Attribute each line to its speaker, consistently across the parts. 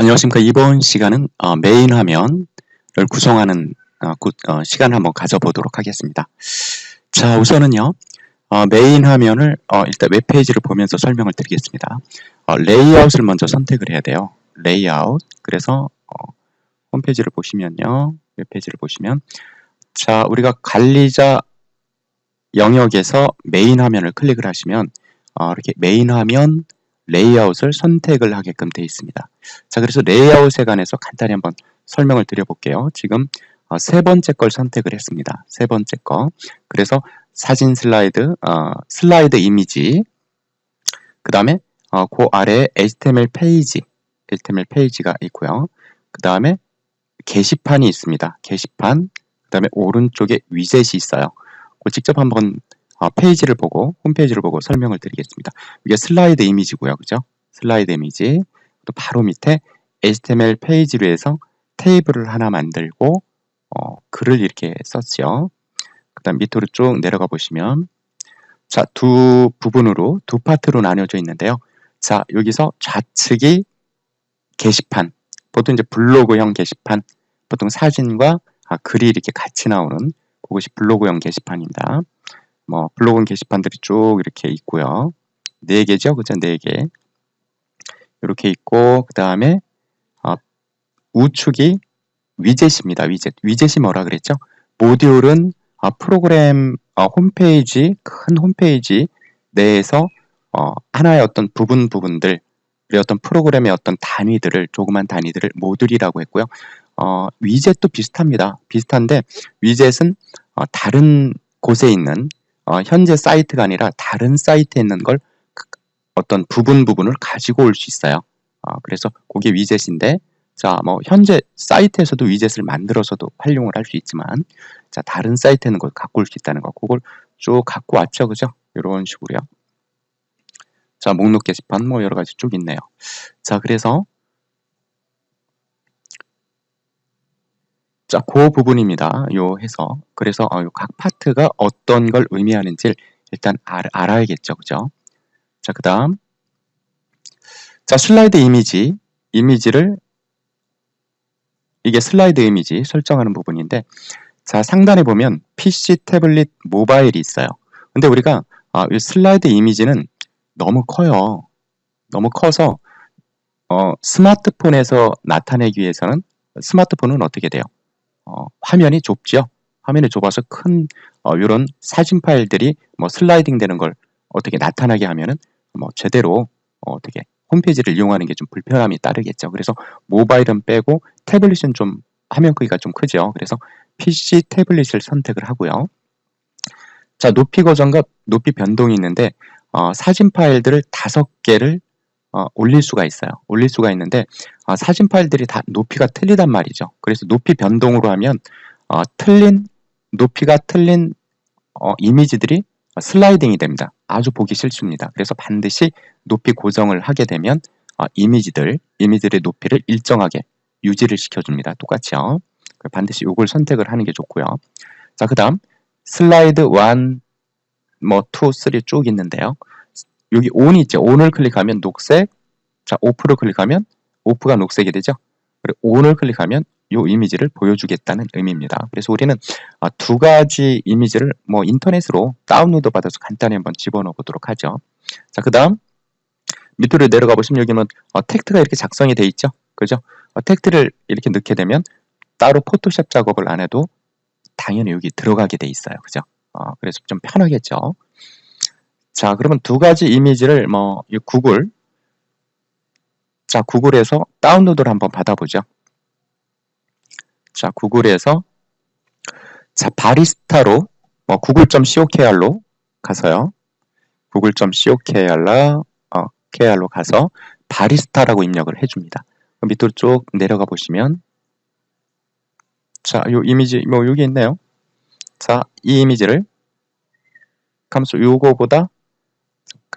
Speaker 1: 안녕하십니까. 이번 시간은 어, 메인 화면을 구성하는 어, 구, 어, 시간을 한번 가져보도록 하겠습니다. 자, 우선은요. 어, 메인 화면을 어, 일단 웹페이지를 보면서 설명을 드리겠습니다. 어, 레이아웃을 먼저 선택을 해야 돼요. 레이아웃. 그래서 홈페이지를 보시면요. 웹페이지를 보시면 자, 우리가 관리자 영역에서 메인 화면을 클릭을 하시면 이렇게 메인 화면 레이아웃을 선택을 하게끔 되어 있습니다. 자, 그래서 레이아웃에 관해서 간단히 한번 설명을 드려볼게요. 지금 어, 세 번째 걸 선택을 했습니다. 세 번째 거. 그래서 사진 슬라이드, 어, 슬라이드 이미지, 그 다음에 어, 그 아래에 HTML 페이지, HTML 페이지가 있고요. 그 다음에 게시판이 있습니다. 게시판, 그 다음에 오른쪽에 위젯이 있어요. 직접 한번 어, 페이지를 보고 홈페이지를 보고 설명을 드리겠습니다. 이게 슬라이드 이미지고요. 그죠? 슬라이드 이미지. 또 바로 밑에 HTML 페이지로 해서 테이블을 하나 만들고 어, 글을 이렇게 썼죠. 그 다음 밑으로 쭉 내려가 보시면 자, 두 부분으로 두 파트로 나뉘어져 있는데요. 자, 여기서 좌측이 게시판, 보통 이제 블로그형 게시판, 보통 사진과 아, 글이 이렇게 같이 나오는 그것이 블로그형 게시판입니다. 뭐 블로그 게시판들이 쭉 이렇게 있고요. 네 개죠, 그죠? 네 개. 이렇게 있고 그 다음에 어, 우측이 위젯입니다. 위젯. 위젯이 뭐라 그랬죠? 모듈은 어, 프로그램 어, 홈페이지 큰 홈페이지 내에서 어, 하나의 어떤 부분 부분들 우리 어떤 프로그램의 어떤 단위들을 조그만 단위들을 모듈이라고 했고요. 어, 위젯도 비슷합니다. 비슷한데 위젯은 어, 다른 곳에 있는 어, 현재 사이트가 아니라 다른 사이트에 있는 걸 어떤 부분 부분을 가지고 올 수 있어요. 어, 그래서 그게 위젯인데 자, 뭐 현재 사이트에서도 위젯을 만들어서도 활용을 할 수 있지만 자, 다른 사이트에는 걸 갖고 올 수 있다는 거. 그걸 쭉 갖고 왔죠. 그죠? 이런 식으로요. 자, 목록 게시판 뭐 여러 가지 쭉 있네요. 자, 그래서 자, 그 부분입니다. 요 해서. 그래서 어, 각 파트가 어떤 걸 의미하는지 일단 알, 알아야겠죠. 그죠? 자, 그 다음. 자, 슬라이드 이미지. 이미지를 이게 슬라이드 이미지 설정하는 부분인데 자, 상단에 보면 PC, 태블릿, 모바일이 있어요. 근데 우리가 아, 이 슬라이드 이미지는 너무 커요. 너무 커서 어, 스마트폰에서 나타내기 위해서는 스마트폰은 어떻게 돼요? 어, 화면이 좁죠. 화면이 좁아서 큰 어, 이런 사진 파일들이 뭐 슬라이딩 되는 걸 어떻게 나타나게 하면은 뭐 제대로 어, 어떻게 홈페이지를 이용하는 게 좀 불편함이 따르겠죠. 그래서 모바일은 빼고 태블릿은 좀 화면 크기가 좀 크죠. 그래서 PC 태블릿을 선택을 하고요. 자, 높이 고정과 높이 변동이 있는데 어, 사진 파일들을 다섯 개를 어, 올릴 수가 있어요. 올릴 수가 있는데 어, 사진 파일들이 다 높이가 틀리단 말이죠. 그래서 높이 변동으로 하면 어, 틀린 높이가 틀린 어, 이미지들이 슬라이딩이 됩니다. 아주 보기 싫습니다. 그래서 반드시 높이 고정을 하게 되면 어, 이미지들, 이미지들의 높이를 일정하게 유지를 시켜줍니다. 똑같이요. 반드시 이걸 선택을 하는 게 좋고요. 자, 그 다음 슬라이드 1, 뭐 2, 3 쭉 있는데요. 여기 ON이 있죠. ON을 클릭하면 녹색. 자, OFF를 클릭하면 OFF가 녹색이 되죠. 그리고 ON을 클릭하면 이 이미지를 보여주겠다는 의미입니다. 그래서 우리는 아, 두 가지 이미지를 뭐 인터넷으로 다운로드 받아서 간단히 한번 집어넣어 보도록 하죠. 자, 그 다음 밑으로 내려가 보시면 여기는 어, 텍트가 이렇게 작성이 돼 있죠. 그죠? 어, 텍트를 이렇게 넣게 되면 따로 포토샵 작업을 안 해도 당연히 여기 들어가게 돼 있어요. 그죠? 어, 그래서 좀 편하겠죠. 자, 그러면 두 가지 이미지를 뭐 구글 자, 구글에서 다운로드를 한번 받아보죠. 자, 구글에서 자, 바리스타로 뭐 구글.cokr로 가서요. 구글.cokr로 어, kr로 가서 바리스타라고 입력을 해 줍니다. 밑으로 쭉 내려가 보시면 자, 요 이미지 뭐 여기 있네요. 자, 이 이미지를 감수 요거보다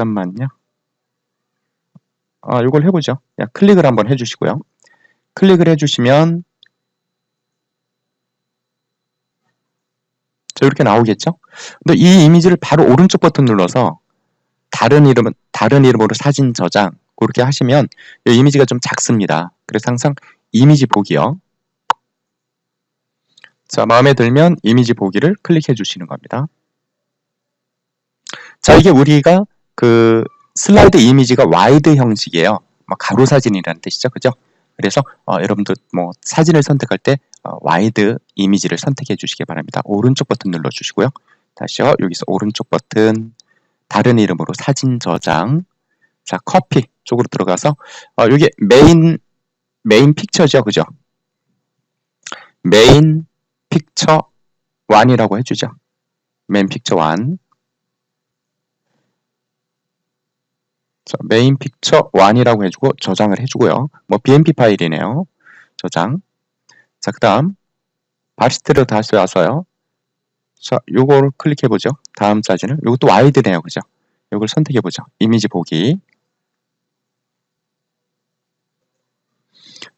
Speaker 1: 잠깐만요. 아, 이걸 해보죠. 야, 클릭을 한번 해주시고요. 클릭을 해주시면 자, 이렇게 나오겠죠? 근데 이 이미지를 바로 오른쪽 버튼 눌러서 다른 이름은 다른 이름으로 사진 저장 그렇게 하시면 이 이미지가 좀 작습니다. 그래서 항상 이미지 보기요. 자, 마음에 들면 이미지 보기를 클릭해 주시는 겁니다. 자, 이게 우리가 그 슬라이드 이미지가 와이드 형식이에요. 뭐 가로 사진이라는 뜻이죠. 그죠? 그래서 어, 여러분들 뭐 사진을 선택할 때 어, 와이드 이미지를 선택해 주시기 바랍니다. 오른쪽 버튼 눌러 주시고요. 다시요. 여기서 오른쪽 버튼 다른 이름으로 사진 저장 자 커피 쪽으로 들어가서 어, 여기 메인 메인 픽처죠. 그죠? 메인 픽처 1이라고 해주죠. 메인 픽처 1 자, 메인 픽처 1이라고 해주고 저장을 해주고요. 뭐 BMP 파일이네요. 저장. 자, 그 다음 바리스트로 다시 와서요. 자, 요거를 클릭해보죠. 다음 사진을. 요것도 와이드네요. 그죠? 요걸 선택해보죠. 이미지 보기.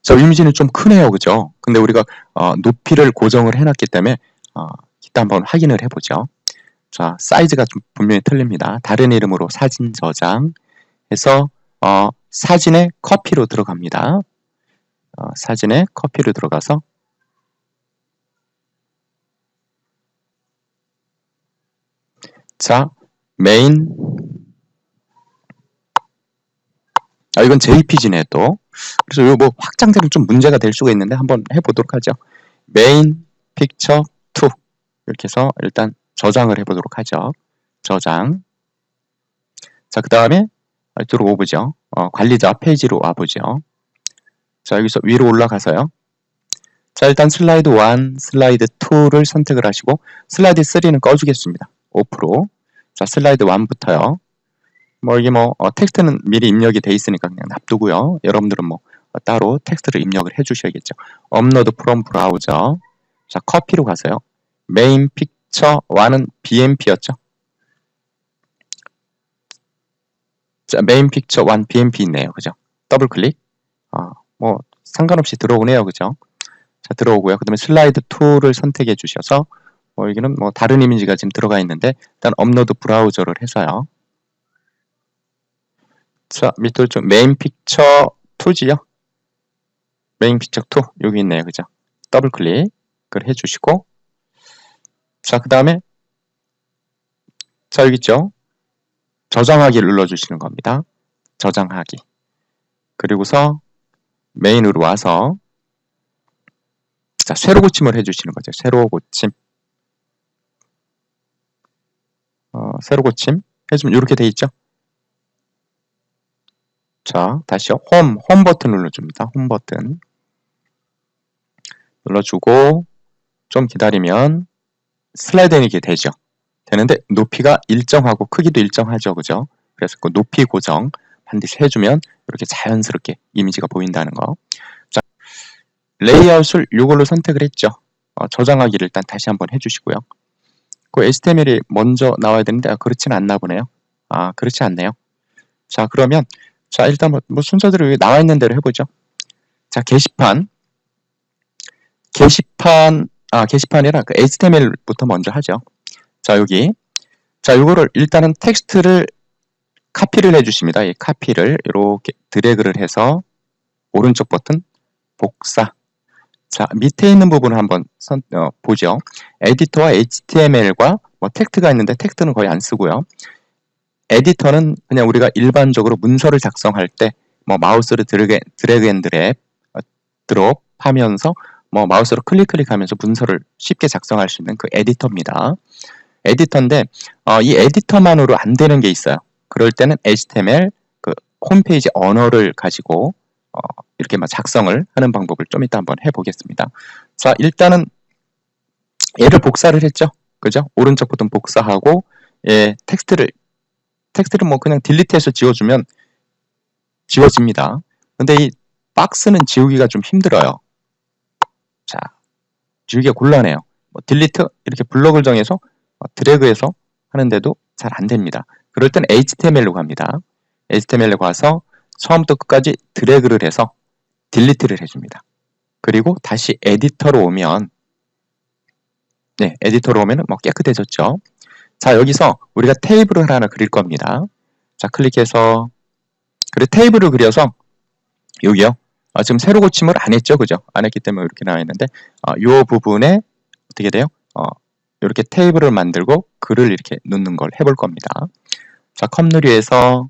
Speaker 1: 자, 이미지는 좀 크네요. 그죠? 근데 우리가 어, 높이를 고정을 해놨기 때문에 어, 이따 한번 확인을 해보죠. 자, 사이즈가 좀 분명히 틀립니다. 다른 이름으로 사진 저장. 해서 어, 사진에 커피로 들어갑니다. 어, 사진에 커피로 들어가서 자 메인 아 이건 JPG네 또 그래서 이거 뭐 확장되면 좀 문제가 될 수가 있는데 한번 해보도록 하죠. 메인 픽처 2 이렇게 해서 일단 저장을 해보도록 하죠. 저장 자 그 다음에 들어오보죠. 어, 관리자 페이지로 와보죠. 자, 여기서 위로 올라가서요. 자, 일단 슬라이드 1, 슬라이드 2를 선택을 하시고 슬라이드 3는 꺼주겠습니다. 5%. 자, 슬라이드 1부터요. 뭐 이게 뭐 어, 텍스트는 미리 입력이 돼 있으니까 그냥 놔두고요. 여러분들은 뭐 어, 따로 텍스트를 입력을 해 주셔야겠죠. 업로드 프롬 브라우저. 자, 커피로 가서요. 메인 픽처 1은 BMP였죠. 자, 메인 픽처 1 BMP 있네요. 그죠? 더블 클릭. 어, 뭐 상관없이 들어오네요. 그죠? 자, 들어오고요. 그다음에 슬라이드 2를 선택해 주셔서 뭐 여기는 뭐 다른 이미지가 지금 들어가 있는데 일단 업로드 브라우저를 해서요. 자, 밑으로 좀 메인 픽처 2지요. 메인 픽처 2 여기 있네요. 그죠? 더블 클릭을 해 주시고 자, 그다음에 자, 여기 있죠? 저장하기를 눌러주시는 겁니다. 저장하기. 그리고서 메인으로 와서 자, 쇠로 고침을 해주시는 거죠. 쇠로 고침. 어, 쇠로 고침 해주면 이렇게 돼 있죠. 자, 다시요. 홈, 홈 버튼 눌러줍니다. 홈 버튼. 눌러주고 좀 기다리면 슬라이드는 이게 되죠. 되는데 높이가 일정하고 크기도 일정하죠. 그죠? 그래서 그 높이 고정 반드시 해주면 이렇게 자연스럽게 이미지가 보인다는 거. 자, 레이아웃을 이걸로 선택을 했죠. 어, 저장하기를 일단 다시 한번 해주시고요. 그 HTML이 먼저 나와야 되는데 아, 그렇지는 않나 보네요. 아 그렇지 않네요. 자 그러면 자 일단 뭐, 뭐 순서대로 나와 있는 대로 해보죠. 자 게시판 게시판 아 게시판이라 그 HTML부터 먼저 하죠. 자, 여기. 자, 이거를 일단은 텍스트를 카피를 해주십니다. 이 카피를 이렇게 드래그를 해서 오른쪽 버튼 복사. 자, 밑에 있는 부분을 한번 선, 어, 보죠. 에디터와 HTML과 뭐 텍스트가 있는데 텍스트는 거의 안 쓰고요. 에디터는 그냥 우리가 일반적으로 문서를 작성할 때 뭐 마우스를 드래그, 드래그 앤 드랩, 어, 드롭 하면서 뭐 마우스로 클릭 클릭하면서 문서를 쉽게 작성할 수 있는 그 에디터입니다. 에디터인데 어, 이 에디터만으로 안 되는 게 있어요. 그럴 때는 HTML 그 홈페이지 언어를 가지고 어, 이렇게 막 작성을 하는 방법을 좀 이따 한번 해보겠습니다. 자 일단은 얘를 복사를 했죠. 그죠? 오른쪽 버튼 복사하고 예, 텍스트를 텍스트를 뭐 그냥 딜리트해서 지워주면 지워집니다. 근데 이 박스는 지우기가 좀 힘들어요. 자, 지우기가 곤란해요. 뭐 딜리트 이렇게 블럭을 정해서 어, 드래그해서 하는데도 잘 안 됩니다. 그럴 땐 HTML로 갑니다. HTML로 가서 처음부터 끝까지 드래그를 해서 딜리트를 해줍니다. 그리고 다시 에디터로 오면 네, 에디터로 오면 뭐 깨끗해졌죠. 자, 여기서 우리가 테이블을 하나 그릴 겁니다. 자, 클릭해서 그리고 테이블을 그려서 여기요. 아, 지금 세로 고침을 안 했죠, 그죠? 안 했기 때문에 이렇게 나와 있는데 아, 요 부분에 어떻게 돼요? 어, 이렇게 테이블을 만들고 글을 이렇게 넣는 걸 해볼 겁니다. 자, 컵 누리에서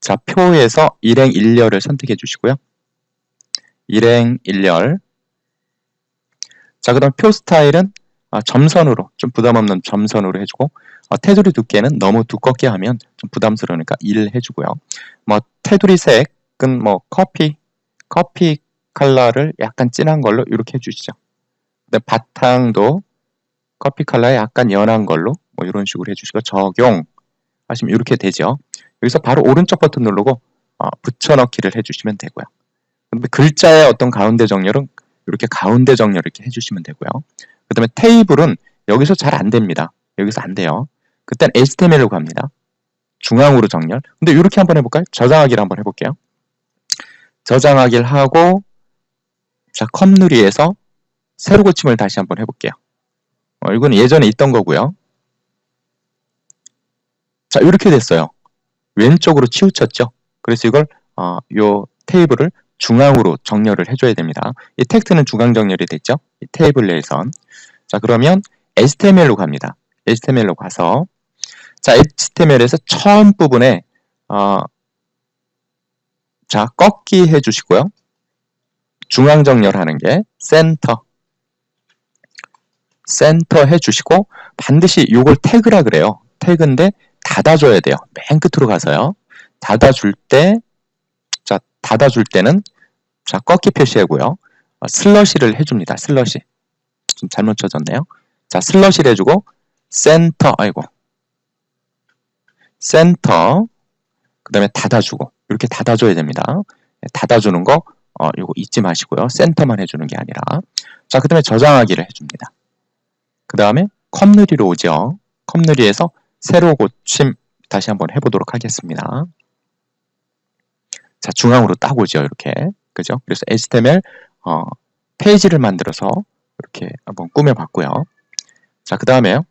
Speaker 1: 자 표에서 일행 일렬을 선택해 주시고요. 일행 일렬. 자, 그 다음 표 스타일은 아, 점선으로 좀 부담 없는 점선으로 해주고 어, 테두리 두께는 너무 두껍게 하면 좀 부담스러우니까 1 해주고요. 뭐 테두리 색은 뭐 커피 커피 컬러를 약간 진한 걸로 이렇게 해주시죠. 바탕도 커피 컬러에 약간 연한 걸로 뭐 이런 식으로 해주시고 적용 하시면 이렇게 되죠. 여기서 바로 오른쪽 버튼 누르고 어, 붙여넣기를 해주시면 되고요. 근데 글자의 어떤 가운데 정렬은 이렇게 가운데 정렬 이렇게 해주시면 되고요. 그 다음에 테이블은 여기서 잘 안 됩니다. 여기서 안 돼요. 그땐 HTML로 갑니다. 중앙으로 정렬. 근데 이렇게 한번 해볼까요? 저장하기를 한번 해볼게요. 저장하기를 하고 자 컵누리에서 세로 고침을 다시 한번 해볼게요. 어, 이건 예전에 있던 거고요. 자 이렇게 됐어요. 왼쪽으로 치우쳤죠. 그래서 이걸 어, 요 테이블을 중앙으로 정렬을 해줘야 됩니다. 이 텍스트는 중앙 정렬이 됐죠. 이 테이블 내에선 자 그러면 HTML로 갑니다. HTML로 가서 자 HTML에서 처음 부분에 어, 자 꺾기 해주시고요. 중앙 정렬하는 게 센터 센터 해주시고 반드시 이걸 태그라 그래요. 태그인데 닫아줘야 돼요. 맨 끝으로 가서요. 닫아줄 때, 자, 닫아줄 때는, 자, 꺾기 표시하고요. 어, 슬러시를 해줍니다. 슬러시. 좀 잘못 쳐졌네요. 자, 슬러시를 해주고, 센터, 아이고. 센터, 그 다음에 닫아주고, 이렇게 닫아줘야 됩니다. 네, 닫아주는 거, 어, 이거 잊지 마시고요. 센터만 해주는 게 아니라. 자, 그 다음에 저장하기를 해줍니다. 그 다음에 컵누리로 오죠. 컵누리에서 세로 고침 다시 한번 해보도록 하겠습니다. 자, 중앙으로 딱 오죠. 이렇게. 그죠? 그래서 HTML 어, 페이지를 만들어서 이렇게 한번 꾸며봤고요. 자, 그 다음에요.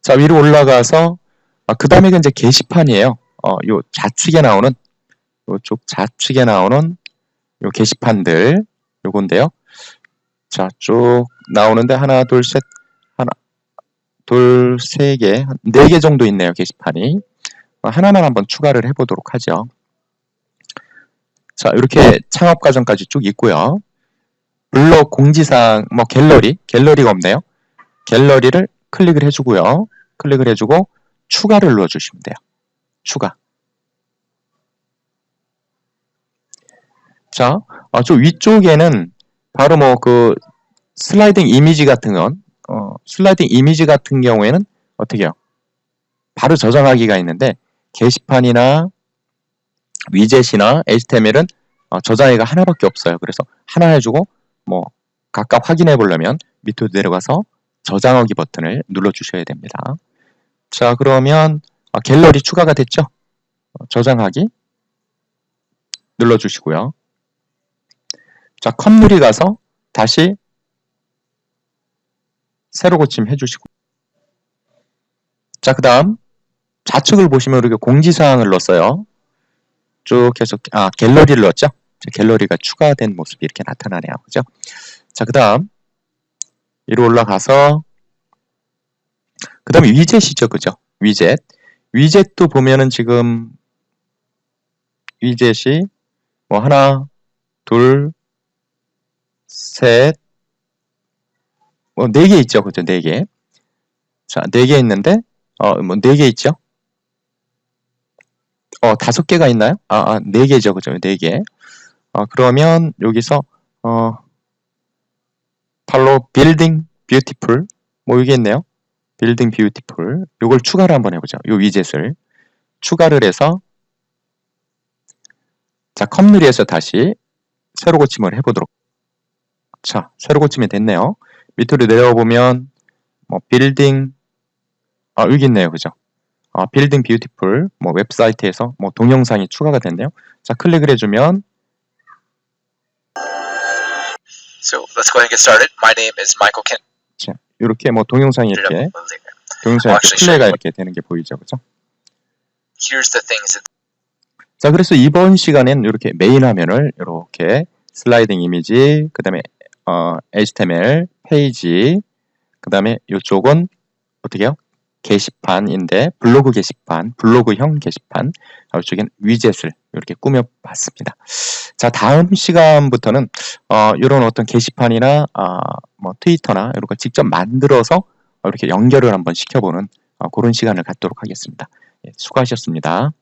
Speaker 1: 자, 위로 올라가서 아, 그 다음에 이제 게시판이에요. 어, 요 좌측에 나오는 요쪽 좌측에 나오는 요 게시판들 요건데요. 자, 쭉 나오는데 하나, 둘, 셋, 하나, 둘, 세 개, 네 개 정도 있네요, 게시판이. 어, 하나만 한번 추가를 해보도록 하죠. 자, 이렇게 창업 과정까지 쭉 있고요. 블록 공지사항, 뭐 갤러리, 갤러리가 없네요. 갤러리를 클릭을 해주고요. 클릭을 해주고 추가를 눌러주시면 돼요. 추가. 자, 어, 저 위쪽에는 바로 뭐 그 슬라이딩 이미지 같은 건, 어, 슬라이딩 이미지 같은 경우에는 어떻게 해요? 바로 저장하기가 있는데 게시판이나 위젯이나 HTML은 어, 저장하기가 하나밖에 없어요. 그래서 하나 해주고 뭐 각각 확인해 보려면 밑으로 내려가서 저장하기 버튼을 눌러 주셔야 됩니다. 자 그러면 어, 갤러리 추가가 됐죠? 어, 저장하기 눌러 주시고요. 자 컵 누리 가서 다시 새로 고침 해주시고 자 그 다음 좌측을 보시면 이렇게 공지사항을 넣었어요. 쭉 계속 아 갤러리를 넣었죠. 갤러리가 추가된 모습이 이렇게 나타나네요. 그죠? 자, 그 다음 위로 올라가서 그 다음에 위젯이죠. 그죠? 위젯. 위젯도 보면은 지금 위젯이 뭐 하나, 둘, 셋, 뭐 네 개 있죠. 그죠? 네 개. 자, 네 개 있는데 어, 뭐 네 개 있죠. 어, 다섯 개가 있나요? 아, 아, 네 개죠. 그죠? 네 개. 어, 그러면 여기서, 어, 바로 빌딩 뷰티풀. 뭐 이게 있네요. 빌딩 뷰티풀. 요걸 추가를 한번 해보죠. 요 위젯을. 추가를 해서, 자, 컵누리에서 다시 새로 고침을 해보도록. 자, 새로 고침이 됐네요. 밑으로 내려와 보면, 뭐, 빌딩, 아, 여기 있네요. 그죠? 어, 빌딩 뷰티풀 뭐 웹사이트에서 뭐 동영상이 추가가 됐네요. 자 클릭을 해 주면
Speaker 2: So let's go ahead and get started. My name is Michael Kent.
Speaker 1: 자, 이렇게 뭐 동영상이 이렇게 동영상이 이렇게 플레이가 이렇게 되는 게 보이죠, 그죠?
Speaker 2: here's the things that
Speaker 1: 자, 그래서 이번 시간엔 이렇게 메인 화면을 이렇게 슬라이딩 이미지, 그 다음에 어, HTML 페이지, 그 다음에 이쪽은 어떻게 해요? 게시판인데 블로그 게시판, 블로그형 게시판, 아, 이쪽엔 위젯을 이렇게 꾸며봤습니다. 자, 다음 시간부터는 어, 이런 어떤 게시판이나 아, 뭐 트위터나 이런 거 직접 만들어서 이렇게 연결을 한번 시켜보는 어, 그런 시간을 갖도록 하겠습니다. 예, 수고하셨습니다.